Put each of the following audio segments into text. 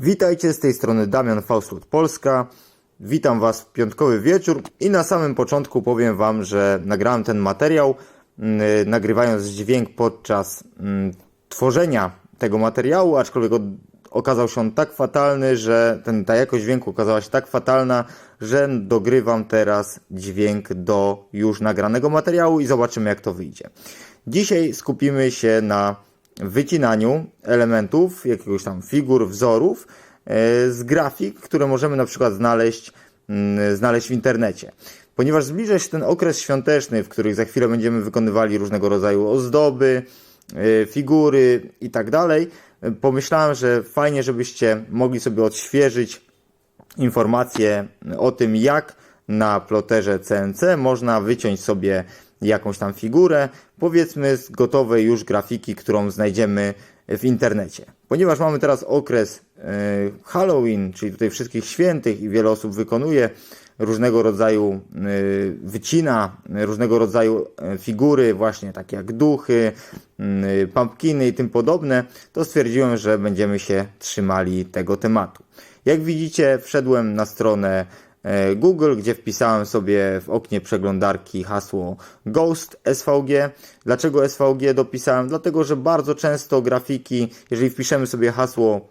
Witajcie z tej strony Damian Fauslut Polska. Witam Was w piątkowy wieczór i na samym początku powiem Wam, że nagrałem ten materiał, mm, nagrywając dźwięk podczas mm, tworzenia tego materiału, aczkolwiek okazał się on tak fatalny, że ten, ta jakość dźwięku okazała się tak fatalna, że dogrywam teraz dźwięk do już nagranego materiału i zobaczymy jak to wyjdzie. Dzisiaj skupimy się na wycinaniu elementów, jakiegoś tam figur, wzorów e, z grafik, które możemy na przykład znaleźć, mm, znaleźć w internecie. Ponieważ zbliża się ten okres świąteczny, w których za chwilę będziemy wykonywali różnego rodzaju ozdoby, e, figury i tak dalej, pomyślałem, że fajnie, żebyście mogli sobie odświeżyć informacje o tym, jak na ploterze CNC można wyciąć sobie jakąś tam figurę, powiedzmy z gotowej już grafiki, którą znajdziemy w internecie. Ponieważ mamy teraz okres e, Halloween, czyli tutaj wszystkich świętych i wiele osób wykonuje różnego rodzaju e, wycina, różnego rodzaju e, figury, właśnie takie jak duchy, pumpkiny i tym podobne, to stwierdziłem, że będziemy się trzymali tego tematu. Jak widzicie, wszedłem na stronę Google, gdzie wpisałem sobie w oknie przeglądarki hasło Ghost SVG. Dlaczego SVG dopisałem? Dlatego, że bardzo często grafiki, jeżeli wpiszemy sobie hasło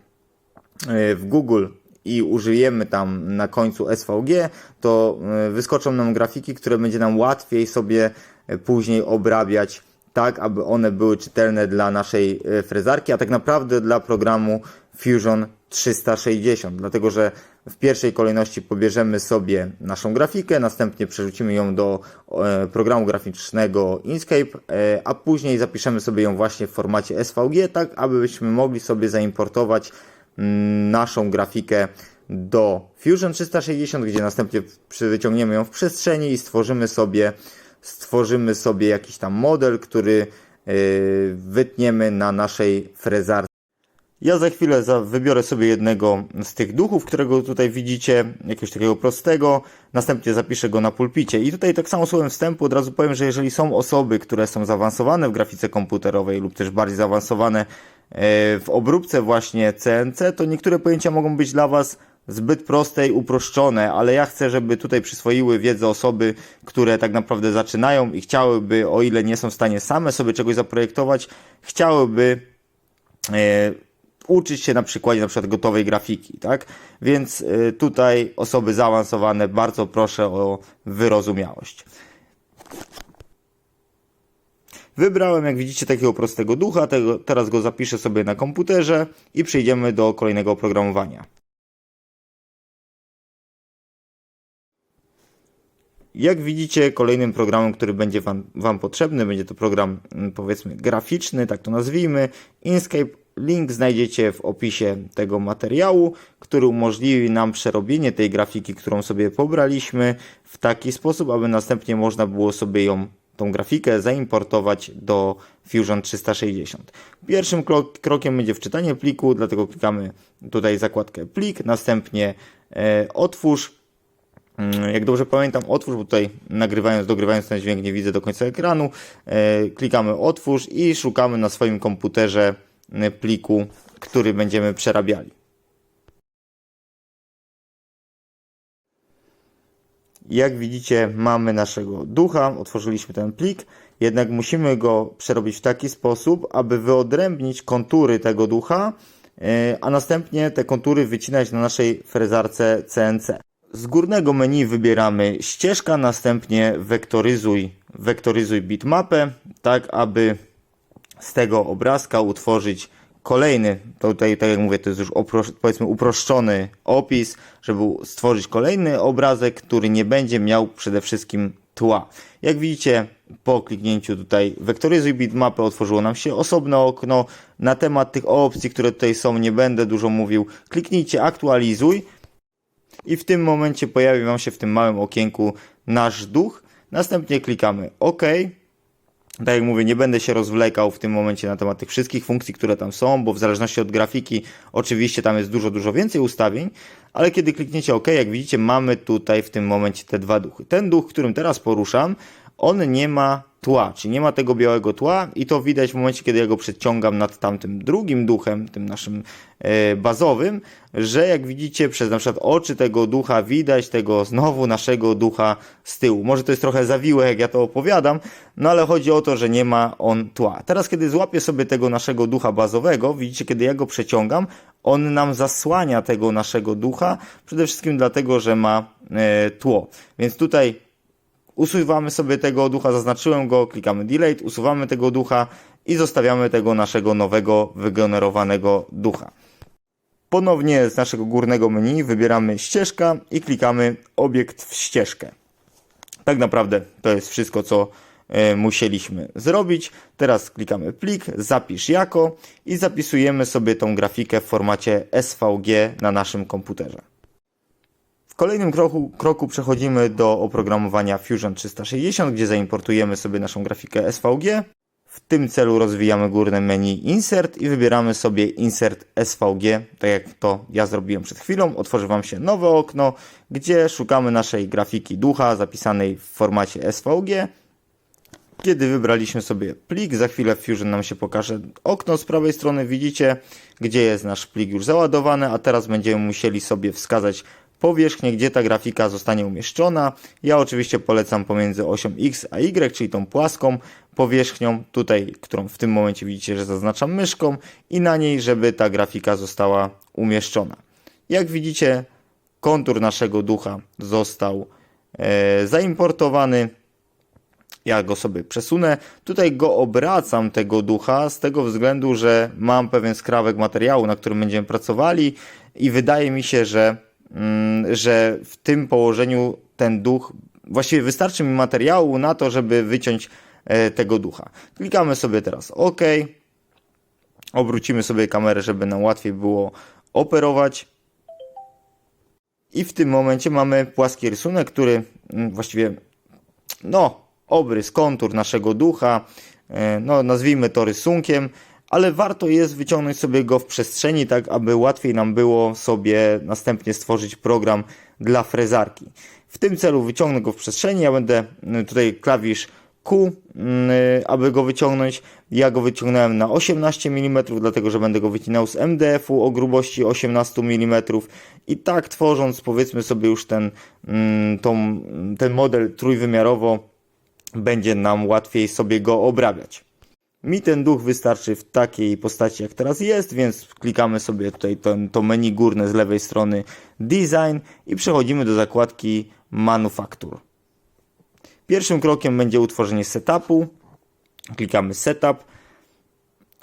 e, w Google i użyjemy tam na końcu SVG, to e, wyskoczą nam grafiki, które będzie nam łatwiej sobie e, później obrabiać tak, aby one były czytelne dla naszej e, frezarki, a tak naprawdę dla programu Fusion 360, dlatego że w pierwszej kolejności pobierzemy sobie naszą grafikę, następnie przerzucimy ją do e, programu graficznego Inkscape, e, a później zapiszemy sobie ją właśnie w formacie SVG, tak abyśmy mogli sobie zaimportować mm, naszą grafikę do Fusion 360, gdzie następnie wyciągniemy ją w przestrzeni i stworzymy sobie, stworzymy sobie jakiś tam model, który e, wytniemy na naszej frezarce. Ja za chwilę za, wybiorę sobie jednego z tych duchów, którego tutaj widzicie, jakiegoś takiego prostego, następnie zapiszę go na pulpicie. I tutaj tak samo słowem wstępu od razu powiem, że jeżeli są osoby, które są zaawansowane w grafice komputerowej lub też bardziej zaawansowane e, w obróbce właśnie CNC, to niektóre pojęcia mogą być dla Was zbyt proste i uproszczone, ale ja chcę, żeby tutaj przyswoiły wiedzę osoby, które tak naprawdę zaczynają i chciałyby, o ile nie są w stanie same sobie czegoś zaprojektować, chciałyby e, uczyć się na przykładzie na przykład gotowej grafiki, tak? Więc y, tutaj osoby zaawansowane bardzo proszę o wyrozumiałość. Wybrałem, jak widzicie, takiego prostego ducha, tego, teraz go zapiszę sobie na komputerze i przejdziemy do kolejnego oprogramowania. Jak widzicie, kolejnym programem, który będzie wam, wam potrzebny, będzie to program mm, powiedzmy graficzny, tak to nazwijmy, Inkscape. Link znajdziecie w opisie tego materiału, który umożliwi nam przerobienie tej grafiki, którą sobie pobraliśmy w taki sposób, aby następnie można było sobie ją, tą grafikę zaimportować do Fusion 360. Pierwszym krok, krokiem będzie wczytanie pliku, dlatego klikamy tutaj zakładkę plik, następnie e, otwórz, Mm, jak dobrze pamiętam, otwórz, bo tutaj nagrywając, dogrywając ten dźwięk nie widzę do końca ekranu. E, klikamy otwórz i szukamy na swoim komputerze pliku, który będziemy przerabiali. Jak widzicie, mamy naszego ducha, otworzyliśmy ten plik, jednak musimy go przerobić w taki sposób, aby wyodrębnić kontury tego ducha, e, a następnie te kontury wycinać na naszej frezarce CNC. Z górnego menu wybieramy ścieżka, następnie wektoryzuj, wektoryzuj bitmapę, tak aby z tego obrazka utworzyć kolejny, to tutaj tak jak mówię, to jest już powiedzmy uproszczony opis, żeby stworzyć kolejny obrazek, który nie będzie miał przede wszystkim tła. Jak widzicie, po kliknięciu tutaj wektoryzuj bitmapę otworzyło nam się osobne okno. Na temat tych opcji, które tutaj są, nie będę dużo mówił. Kliknijcie aktualizuj i w tym momencie pojawi Wam się w tym małym okienku nasz duch. Następnie klikamy OK. Tak jak mówię, nie będę się rozwlekał w tym momencie na temat tych wszystkich funkcji, które tam są, bo w zależności od grafiki oczywiście tam jest dużo, dużo więcej ustawień, ale kiedy klikniecie OK, jak widzicie, mamy tutaj w tym momencie te dwa duchy. Ten duch, którym teraz poruszam, on nie ma tła, czyli nie ma tego białego tła i to widać w momencie, kiedy ja go przeciągam nad tamtym drugim duchem, tym naszym e, bazowym, że jak widzicie przez na przykład oczy tego ducha widać tego znowu naszego ducha z tyłu. Może to jest trochę zawiłe, jak ja to opowiadam, no ale chodzi o to, że nie ma on tła. Teraz, kiedy złapię sobie tego naszego ducha bazowego, widzicie, kiedy ja go przeciągam, on nam zasłania tego naszego ducha, przede wszystkim dlatego, że ma e, tło. Więc tutaj usuwamy sobie tego ducha, zaznaczyłem go, klikamy delete, usuwamy tego ducha i zostawiamy tego naszego nowego, wygenerowanego ducha. Ponownie z naszego górnego menu wybieramy ścieżka i klikamy obiekt w ścieżkę. Tak naprawdę to jest wszystko, co e, musieliśmy zrobić. Teraz klikamy plik, zapisz jako i zapisujemy sobie tą grafikę w formacie SVG na naszym komputerze. Kolejnym kroku, kroku przechodzimy do oprogramowania Fusion 360, gdzie zaimportujemy sobie naszą grafikę SVG. W tym celu rozwijamy górne menu Insert i wybieramy sobie Insert SVG, tak jak to ja zrobiłem przed chwilą. Otworzy Wam się nowe okno, gdzie szukamy naszej grafiki ducha zapisanej w formacie SVG. Kiedy wybraliśmy sobie plik, za chwilę w Fusion nam się pokaże okno z prawej strony, widzicie, gdzie jest nasz plik już załadowany, a teraz będziemy musieli sobie wskazać powierzchnię, gdzie ta grafika zostanie umieszczona. Ja oczywiście polecam pomiędzy osią X a Y, czyli tą płaską powierzchnią, tutaj, którą w tym momencie widzicie, że zaznaczam myszką i na niej, żeby ta grafika została umieszczona. Jak widzicie, kontur naszego ducha został e, zaimportowany. Ja go sobie przesunę. Tutaj go obracam, tego ducha, z tego względu, że mam pewien skrawek materiału, na którym będziemy pracowali i wydaje mi się, że, że w tym położeniu ten duch, właściwie wystarczy mi materiału na to, żeby wyciąć e, tego ducha. Klikamy sobie teraz OK. Obrócimy sobie kamerę, żeby nam łatwiej było operować. I w tym momencie mamy płaski rysunek, który mm, właściwie, no, obrys, kontur naszego ducha, e, no, nazwijmy to rysunkiem, ale warto jest wyciągnąć sobie go w przestrzeni, tak aby łatwiej nam było sobie następnie stworzyć program dla frezarki. W tym celu wyciągnę go w przestrzeni, ja będę y, tutaj klawisz Q, y, aby go wyciągnąć. Ja go wyciągnąłem na 18 mm, dlatego że będę go wycinał z MDF-u o grubości 18 mm i tak tworząc powiedzmy sobie już ten, mm, tą, ten model trójwymiarowo będzie nam łatwiej sobie go obrabiać. Mi ten duch wystarczy w takiej postaci jak teraz jest, więc klikamy sobie tutaj to, to menu górne z lewej strony Design i przechodzimy do zakładki Manufaktur. Pierwszym krokiem będzie utworzenie setupu. Klikamy Setup.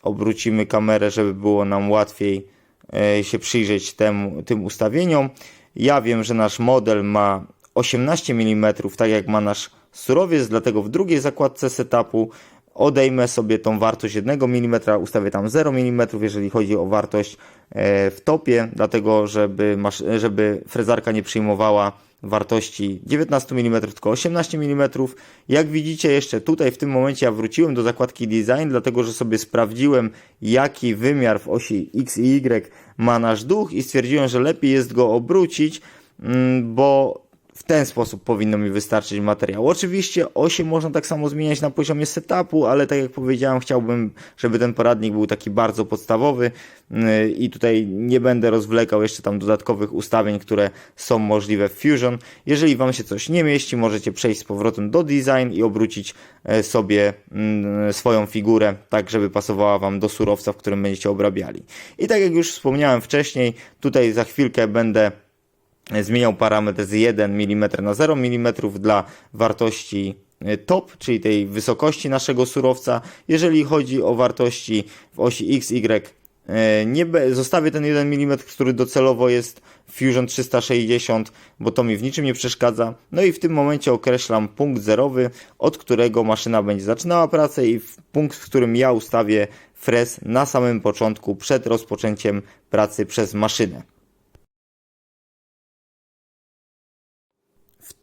Obrócimy kamerę, żeby było nam łatwiej e, się przyjrzeć temu, tym ustawieniom. Ja wiem, że nasz model ma 18 mm, tak jak ma nasz surowiec, dlatego w drugiej zakładce setupu odejmę sobie tą wartość 1 mm, ustawię tam 0 mm, jeżeli chodzi o wartość e, w topie, dlatego żeby, żeby frezarka nie przyjmowała wartości 19 mm, tylko 18 mm. Jak widzicie jeszcze tutaj w tym momencie ja wróciłem do zakładki Design, dlatego że sobie sprawdziłem jaki wymiar w osi X i Y ma nasz duch i stwierdziłem, że lepiej jest go obrócić, mm, bo w ten sposób powinno mi wystarczyć materiału. Oczywiście osie można tak samo zmieniać na poziomie setupu, ale tak jak powiedziałem, chciałbym, żeby ten poradnik był taki bardzo podstawowy yy, i tutaj nie będę rozwlekał jeszcze tam dodatkowych ustawień, które są możliwe w Fusion. Jeżeli Wam się coś nie mieści, możecie przejść z powrotem do design i obrócić e, sobie mm, swoją figurę tak, żeby pasowała Wam do surowca, w którym będziecie obrabiali. I tak jak już wspomniałem wcześniej, tutaj za chwilkę będę zmieniał parametr z 1 mm na 0 mm dla wartości e, top, czyli tej wysokości naszego surowca. Jeżeli chodzi o wartości w osi X, Y, e, nie zostawię ten 1 mm, który docelowo jest Fusion 360, bo to mi w niczym nie przeszkadza. No i w tym momencie określam punkt zerowy, od którego maszyna będzie zaczynała pracę i punkt, w którym ja ustawię frez na samym początku przed rozpoczęciem pracy przez maszynę.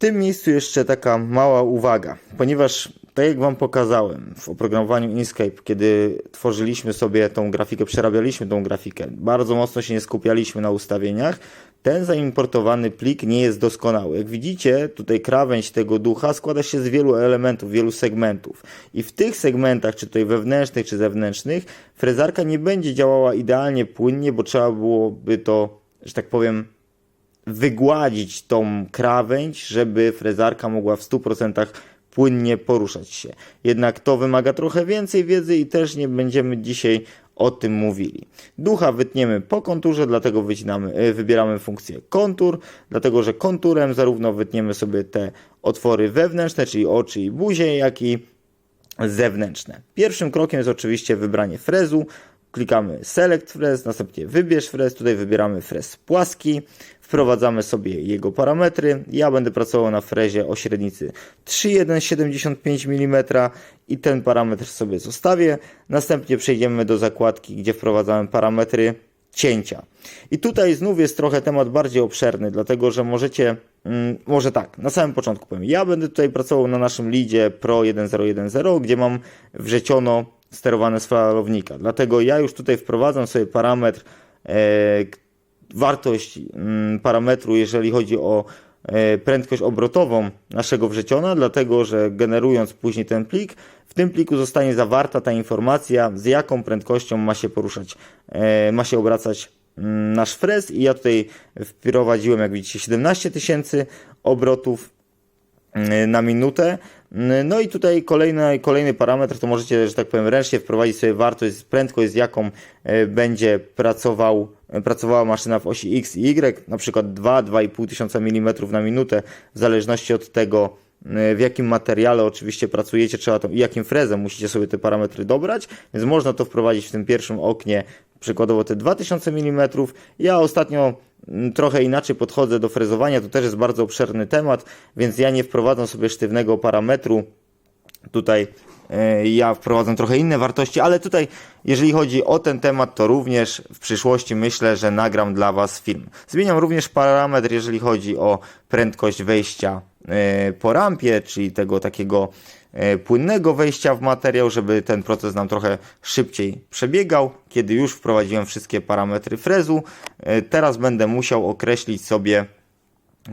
Tym miejscu jeszcze taka mała uwaga, ponieważ tak jak Wam pokazałem w oprogramowaniu Inkscape, kiedy tworzyliśmy sobie tą grafikę, przerabialiśmy tą grafikę, bardzo mocno się nie skupialiśmy na ustawieniach, ten zaimportowany plik nie jest doskonały. Jak widzicie, tutaj krawędź tego ducha składa się z wielu elementów, wielu segmentów. I w tych segmentach, czy tutaj wewnętrznych, czy zewnętrznych, frezarka nie będzie działała idealnie płynnie, bo trzeba byłoby to, że tak powiem, wygładzić tą krawędź, żeby frezarka mogła w 100% płynnie poruszać się. Jednak to wymaga trochę więcej wiedzy i też nie będziemy dzisiaj o tym mówili. Ducha wytniemy po konturze, dlatego e, wybieramy funkcję kontur, dlatego że konturem zarówno wytniemy sobie te otwory wewnętrzne, czyli oczy i buzię, jak i zewnętrzne. Pierwszym krokiem jest oczywiście wybranie frezu. Klikamy Select Frez, następnie wybierz frez. Tutaj wybieramy frez płaski. Wprowadzamy sobie jego parametry. Ja będę pracował na frezie o średnicy 3,175 mm i ten parametr sobie zostawię. Następnie przejdziemy do zakładki, gdzie wprowadzamy parametry cięcia. I tutaj znów jest trochę temat bardziej obszerny, dlatego że możecie, mm, może tak, na samym początku powiem, ja będę tutaj pracował na naszym lidzie Pro 1010, gdzie mam wrzeciono sterowane z falownika. Dlatego ja już tutaj wprowadzam sobie parametr, e, wartość mm, parametru, jeżeli chodzi o e, prędkość obrotową naszego wrzeciona, dlatego że generując później ten plik, w tym pliku zostanie zawarta ta informacja, z jaką prędkością ma się poruszać, e, ma się obracać mm, nasz frez i ja tutaj wprowadziłem, jak widzicie, 17 tysięcy obrotów y, na minutę. No i tutaj kolejny, kolejny parametr, to możecie, że tak powiem, ręcznie wprowadzić sobie wartość, prędkość, z jaką y, będzie pracował, pracowała maszyna w osi X i Y, na przykład 2-2,5 tysiąca mm na minutę, w zależności od tego, y, w jakim materiale oczywiście pracujecie, trzeba to, jakim frezem musicie sobie te parametry dobrać, więc można to wprowadzić w tym pierwszym oknie, przykładowo te 2000 mm. Ja ostatnio trochę inaczej podchodzę do frezowania, to też jest bardzo obszerny temat, więc ja nie wprowadzam sobie sztywnego parametru. Tutaj e, ja wprowadzam trochę inne wartości, ale tutaj, jeżeli chodzi o ten temat, to również w przyszłości myślę, że nagram dla Was film. Zmieniam również parametr, jeżeli chodzi o prędkość wejścia e, po rampie, czyli tego takiego płynnego wejścia w materiał, żeby ten proces nam trochę szybciej przebiegał. Kiedy już wprowadziłem wszystkie parametry frezu, e, teraz będę musiał określić sobie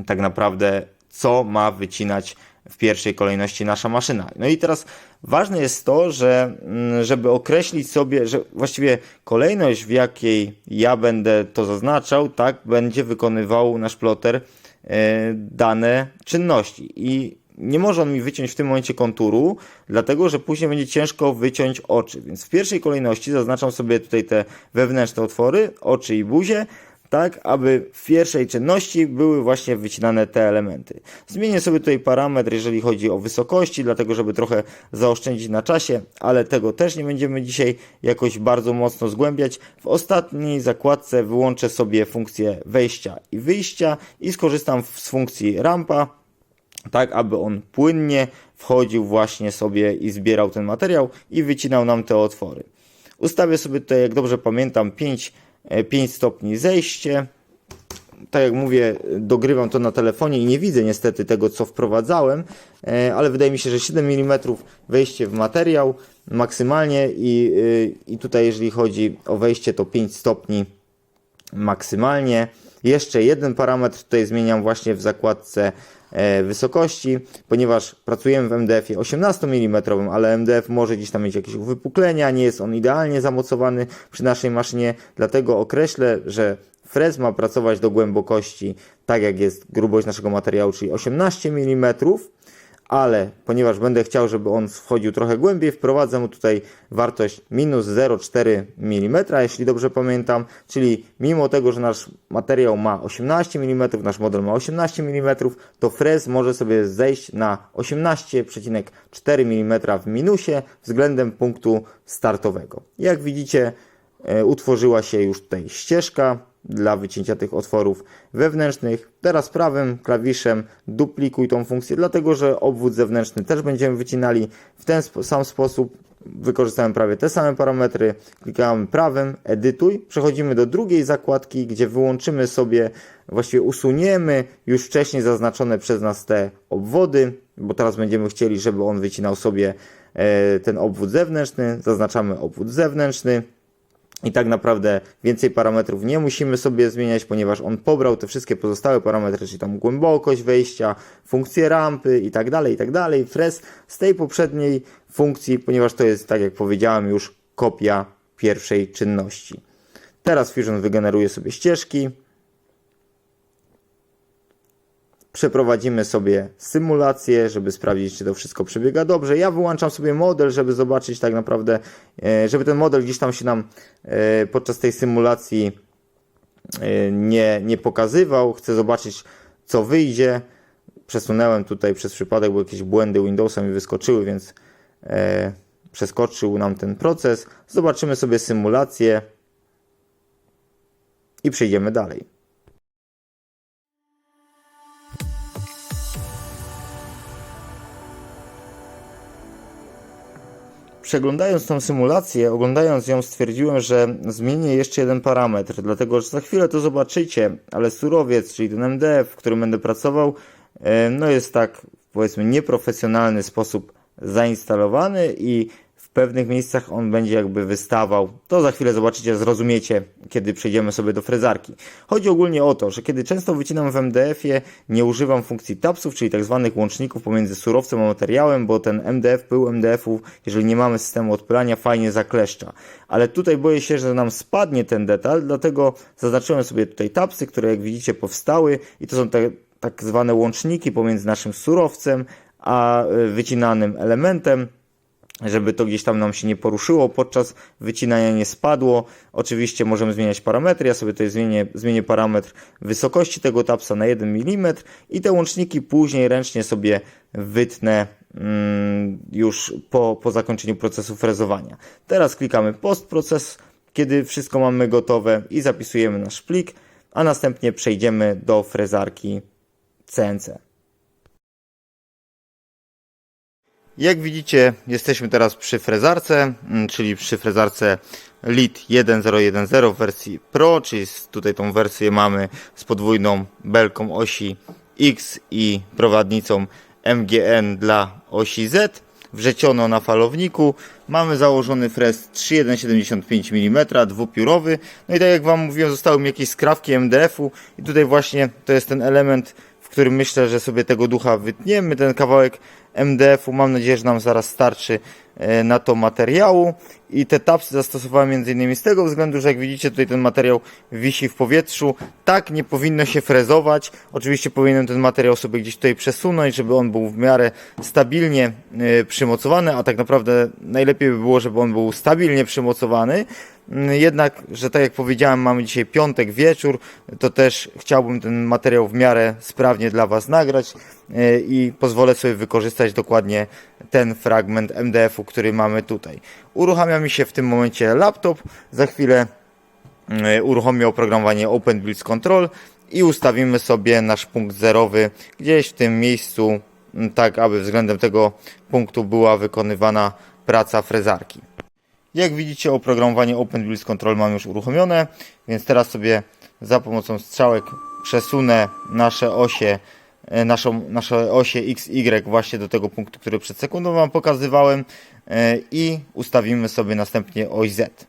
tak naprawdę, co ma wycinać w pierwszej kolejności nasza maszyna. No i teraz ważne jest to, że mm, żeby określić sobie, że właściwie kolejność, w jakiej ja będę to zaznaczał, tak będzie wykonywał nasz ploter e, dane czynności. I nie może on mi wyciąć w tym momencie konturu, dlatego że później będzie ciężko wyciąć oczy. Więc w pierwszej kolejności zaznaczam sobie tutaj te wewnętrzne otwory, oczy i buzię, tak aby w pierwszej czynności były właśnie wycinane te elementy. Zmienię sobie tutaj parametr, jeżeli chodzi o wysokości, dlatego żeby trochę zaoszczędzić na czasie, ale tego też nie będziemy dzisiaj jakoś bardzo mocno zgłębiać. W ostatniej zakładce wyłączę sobie funkcję wejścia i wyjścia i skorzystam z funkcji rampa, tak aby on płynnie wchodził właśnie sobie i zbierał ten materiał i wycinał nam te otwory. Ustawię sobie tutaj, jak dobrze pamiętam, 5, 5 stopni zejście. Tak jak mówię, dogrywam to na telefonie i nie widzę niestety tego, co wprowadzałem, e, ale wydaje mi się, że 7 mm wejście w materiał maksymalnie i, y, i tutaj jeżeli chodzi o wejście to 5 stopni maksymalnie. Jeszcze jeden parametr tutaj zmieniam właśnie w zakładce e, wysokości, ponieważ pracujemy w MDF-ie 18 mm, ale MDF może gdzieś tam mieć jakieś uwypuklenia, nie jest on idealnie zamocowany przy naszej maszynie, dlatego określę, że frez ma pracować do głębokości tak jak jest grubość naszego materiału, czyli 18 mm, ale ponieważ będę chciał, żeby on wchodził trochę głębiej, wprowadzę mu tutaj wartość minus 0,4 mm, jeśli dobrze pamiętam, czyli mimo tego, że nasz materiał ma 18 mm, nasz model ma 18 mm, to frez może sobie zejść na 18,4 mm w minusie względem punktu startowego. Jak widzicie, e, utworzyła się już tutaj ścieżka dla wycięcia tych otworów wewnętrznych. Teraz prawym klawiszem duplikuj tą funkcję, dlatego że obwód zewnętrzny też będziemy wycinali w ten sam sposób. wykorzystałem prawie te same parametry, klikamy prawym, edytuj, przechodzimy do drugiej zakładki, gdzie wyłączymy sobie, właściwie usuniemy już wcześniej zaznaczone przez nas te obwody, bo teraz będziemy chcieli, żeby on wycinał sobie e, ten obwód zewnętrzny, zaznaczamy obwód zewnętrzny, i tak naprawdę więcej parametrów nie musimy sobie zmieniać, ponieważ on pobrał te wszystkie pozostałe parametry, czyli tam głębokość wejścia, funkcję rampy i tak dalej, i tak dalej, fres z tej poprzedniej funkcji, ponieważ to jest, tak jak powiedziałem, już kopia pierwszej czynności. Teraz Fusion wygeneruje sobie ścieżki. Przeprowadzimy sobie symulację, żeby sprawdzić, czy to wszystko przebiega dobrze. Ja wyłączam sobie model, żeby zobaczyć tak naprawdę, e, żeby ten model gdzieś tam się nam e, podczas tej symulacji e, nie, nie pokazywał. Chcę zobaczyć, co wyjdzie. Przesunąłem tutaj przez przypadek, bo jakieś błędy Windowsa mi wyskoczyły, więc przeskoczył nam ten proces. Zobaczymy sobie symulację i przejdziemy dalej. Przeglądając tą symulację, oglądając ją, stwierdziłem, że zmienię jeszcze jeden parametr, dlatego że za chwilę to zobaczycie, ale surowiec, czyli ten MDF, w którym będę pracował, e, no jest tak, powiedzmy, nieprofesjonalny sposób zainstalowany i w pewnych miejscach on będzie jakby wystawał. To za chwilę zobaczycie, zrozumiecie, kiedy przejdziemy sobie do frezarki. Chodzi ogólnie o to, że kiedy często wycinam w MDF-ie, nie używam funkcji tapsów, czyli tak zwanych łączników pomiędzy surowcem a materiałem, bo ten MDF, pył MDF-ów, jeżeli nie mamy systemu odpylania, fajnie zakleszcza. Ale tutaj boję się, że nam spadnie ten detal, dlatego zaznaczyłem sobie tutaj tapsy, które jak widzicie powstały i to są te tak zwane łączniki pomiędzy naszym surowcem a y, wycinanym elementem żeby to gdzieś tam nam się nie poruszyło podczas wycinania, nie spadło. Oczywiście możemy zmieniać parametry. Ja sobie tutaj zmienię, zmienię parametr wysokości tego tapsa na 1 mm i te łączniki później ręcznie sobie wytnę mm, już po, po zakończeniu procesu frezowania. Teraz klikamy postproces, kiedy wszystko mamy gotowe i zapisujemy nasz plik, a następnie przejdziemy do frezarki CNC. Jak widzicie, jesteśmy teraz przy frezarce, mm, czyli przy frezarce LIT 1010 w wersji Pro, czyli tutaj tą wersję mamy z podwójną belką osi X i prowadnicą MGN dla osi Z. Wrzeciono na falowniku. Mamy założony frez 3,175 mm, dwupiórowy. No i tak jak Wam mówiłem, zostały mi jakieś skrawki MDF-u i tutaj właśnie to jest ten element, w którym myślę, że sobie tego ducha wytniemy. Ten kawałek MDF-u. Mam nadzieję, że nam zaraz starczy na to materiału. I te tapsy zastosowałem m.in. z tego względu, że jak widzicie tutaj ten materiał wisi w powietrzu. Tak nie powinno się frezować. Oczywiście powinienem ten materiał sobie gdzieś tutaj przesunąć, żeby on był w miarę stabilnie e, przymocowany, a tak naprawdę najlepiej by było, żeby on był stabilnie przymocowany. Mm, jednak, że tak jak powiedziałem, mamy dzisiaj piątek wieczór, to też chciałbym ten materiał w miarę sprawnie dla Was nagrać e, i pozwolę sobie wykorzystać dokładnie ten fragment MDF-u, który mamy tutaj. Uruchamia mi się w tym momencie laptop, za chwilę e, uruchomię oprogramowanie Open Build Control i ustawimy sobie nasz punkt zerowy gdzieś w tym miejscu, tak aby względem tego punktu była wykonywana praca frezarki. Jak widzicie oprogramowanie Open Build Control mam już uruchomione, więc teraz sobie za pomocą strzałek przesunę nasze osie, naszą, nasze osie X, Y właśnie do tego punktu, który przed sekundą Wam pokazywałem e, i ustawimy sobie następnie oś Z.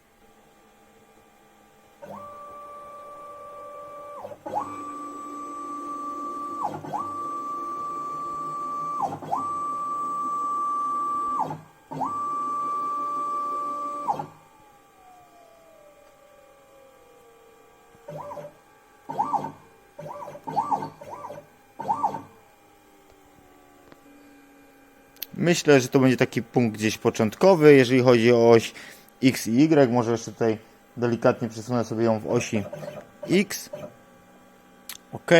Myślę, że to będzie taki punkt gdzieś początkowy, jeżeli chodzi o oś X i Y. Może jeszcze tutaj delikatnie przesunę sobie ją w osi X. OK.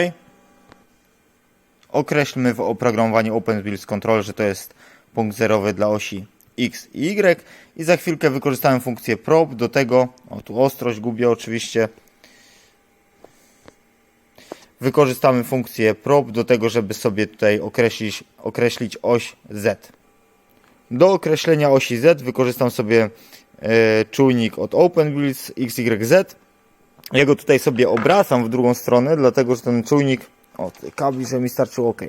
Określmy w oprogramowaniu Open Build Control, że to jest punkt zerowy dla osi X i Y. I za chwilkę wykorzystałem funkcję prop do tego. O, tu ostrość gubię oczywiście. Wykorzystamy funkcję prop do tego, żeby sobie tutaj określić, określić oś Z. do określenia osi Z wykorzystam sobie e, czujnik od OpenBuilds XYZ. Ja go tutaj sobie obracam w drugą stronę, dlatego że ten czujnik. O, kabli, że mi starczyło, ok.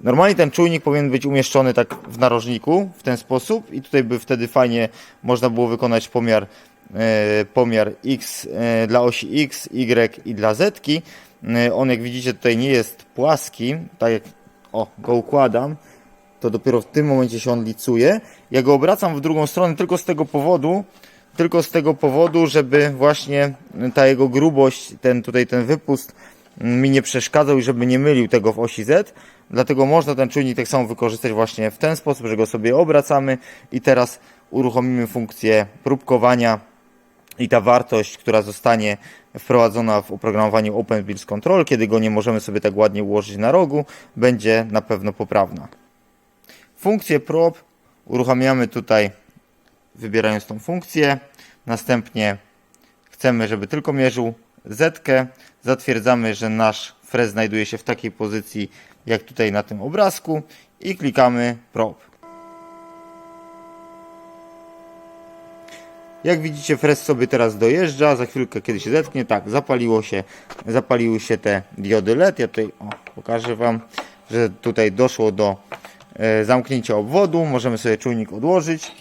Normalnie ten czujnik powinien być umieszczony tak w narożniku, w ten sposób, i tutaj by wtedy fajnie można było wykonać pomiar, e, pomiar X e, dla osi X, Y i dla Z. -ki. E, on, jak widzicie, tutaj nie jest płaski, tak jak o, go układam, to dopiero w tym momencie się on licuje. Ja go obracam w drugą stronę tylko z tego powodu, tylko z tego powodu, żeby właśnie ta jego grubość, ten tutaj ten wypust mi nie przeszkadzał i żeby nie mylił tego w osi Z. Dlatego można ten czujnik tak samo wykorzystać właśnie w ten sposób, że go sobie obracamy i teraz uruchomimy funkcję próbkowania i ta wartość, która zostanie wprowadzona w oprogramowaniu OpenBuilds Control, kiedy go nie możemy sobie tak ładnie ułożyć na rogu, będzie na pewno poprawna. Funkcję prop uruchamiamy tutaj wybierając tą funkcję. Następnie chcemy, żeby tylko mierzył Z. -kę. Zatwierdzamy, że nasz frez znajduje się w takiej pozycji, jak tutaj na tym obrazku i klikamy prop. Jak widzicie, frez sobie teraz dojeżdża, za chwilkę kiedy się zetknie, tak, zapaliło się, zapaliły się te diody LED. Ja tutaj o, pokażę Wam, że tutaj doszło do e, zamknięcia obwodu. Możemy sobie czujnik odłożyć.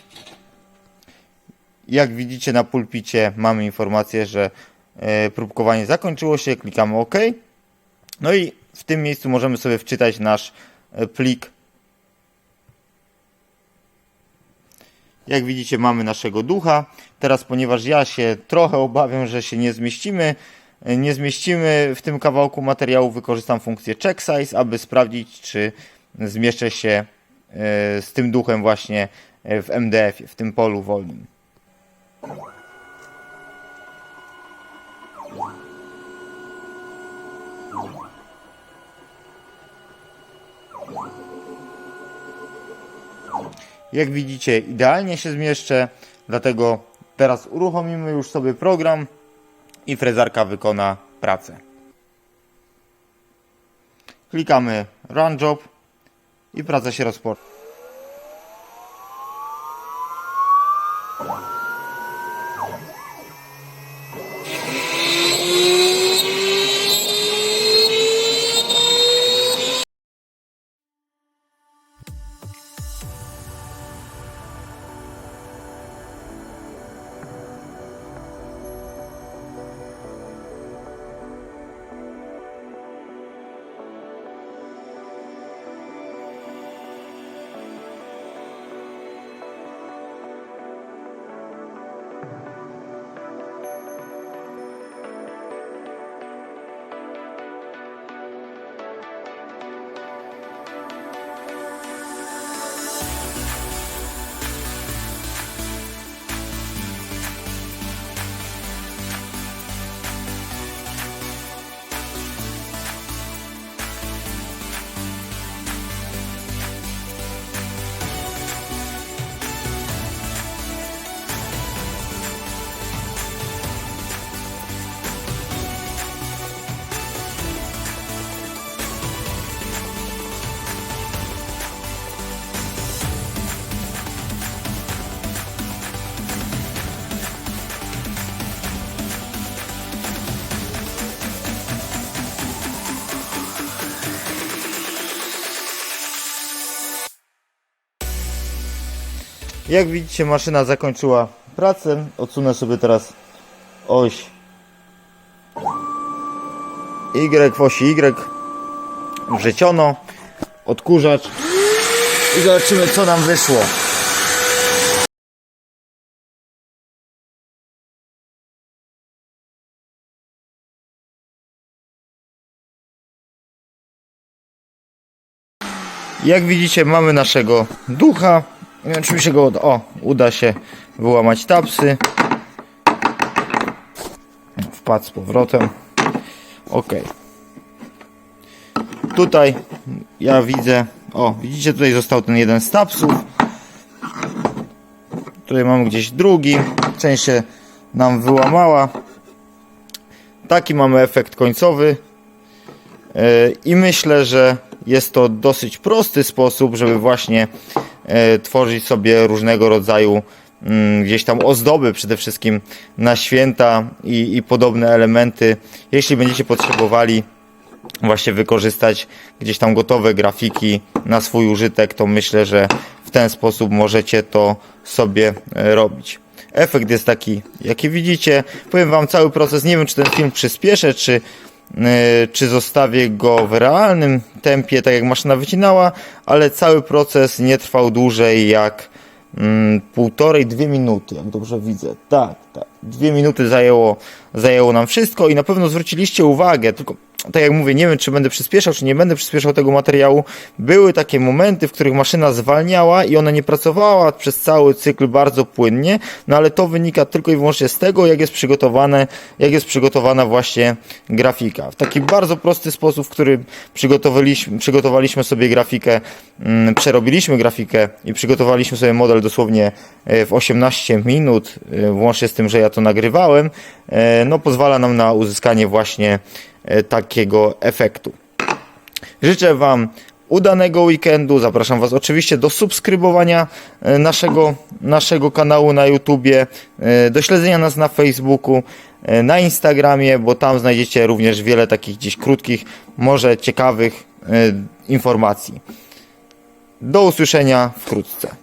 Jak widzicie na pulpicie mamy informację, że e, próbkowanie zakończyło się, klikamy OK. No i w tym miejscu możemy sobie wczytać nasz e, plik. Jak widzicie mamy naszego ducha. Teraz ponieważ ja się trochę obawiam, że się nie zmieścimy, e, nie zmieścimy w tym kawałku materiału, wykorzystam funkcję check size, aby sprawdzić czy zmieszczę się e, z tym duchem właśnie e, w MDF, w tym polu wolnym. Jak widzicie, idealnie się zmieszczę, dlatego teraz uruchomimy już sobie program i frezarka wykona pracę. Klikamy Run Job i praca się rozpocznie. Jak widzicie, maszyna zakończyła pracę. Odsunę sobie teraz oś Y w osi Y wrzeciono, odkurzacz i zobaczymy co nam wyszło. Jak widzicie mamy naszego ducha. Nie wiem czy mi się go uda. O, uda się wyłamać tapsy. Wpadł z powrotem. Ok. Tutaj ja widzę. O, widzicie tutaj został ten jeden z tapsów. Tutaj mamy gdzieś drugi. Część się nam wyłamała. Taki mamy efekt końcowy. Yy, I myślę, że jest to dosyć prosty sposób, żeby właśnie e, tworzyć sobie różnego rodzaju mm, gdzieś tam ozdoby przede wszystkim na święta i, i podobne elementy. Jeśli będziecie potrzebowali właśnie wykorzystać gdzieś tam gotowe grafiki na swój użytek, to myślę, że w ten sposób możecie to sobie e, robić. Efekt jest taki, jaki widzicie. Powiem Wam cały proces. Nie wiem, czy ten film przyspieszę, czy, e, czy zostawię go w realnym tempie, tak jak maszyna wycinała, ale cały proces nie trwał dłużej jak mm, półtorej, dwie minuty, jak dobrze widzę. Tak, tak. Dwie minuty zajęło, zajęło nam wszystko i na pewno zwróciliście uwagę, tylko tak jak mówię, nie wiem, czy będę przyspieszał, czy nie będę przyspieszał tego materiału. Były takie momenty, w których maszyna zwalniała i ona nie pracowała przez cały cykl bardzo płynnie, no ale to wynika tylko i wyłącznie z tego, jak jest przygotowane, jak jest przygotowana właśnie grafika. W taki bardzo prosty sposób, w którym przygotowaliśmy, przygotowaliśmy sobie grafikę, mm, przerobiliśmy grafikę i przygotowaliśmy sobie model dosłownie e, w 18 minut, e, włącznie z tym, że ja to nagrywałem, e, no pozwala nam na uzyskanie właśnie takiego efektu. Życzę Wam udanego weekendu. Zapraszam Was oczywiście do subskrybowania e, naszego, naszego kanału na YouTubie, e, do śledzenia nas na Facebooku, e, na Instagramie, bo tam znajdziecie również wiele takich gdzieś krótkich, może ciekawych e, informacji. Do usłyszenia wkrótce.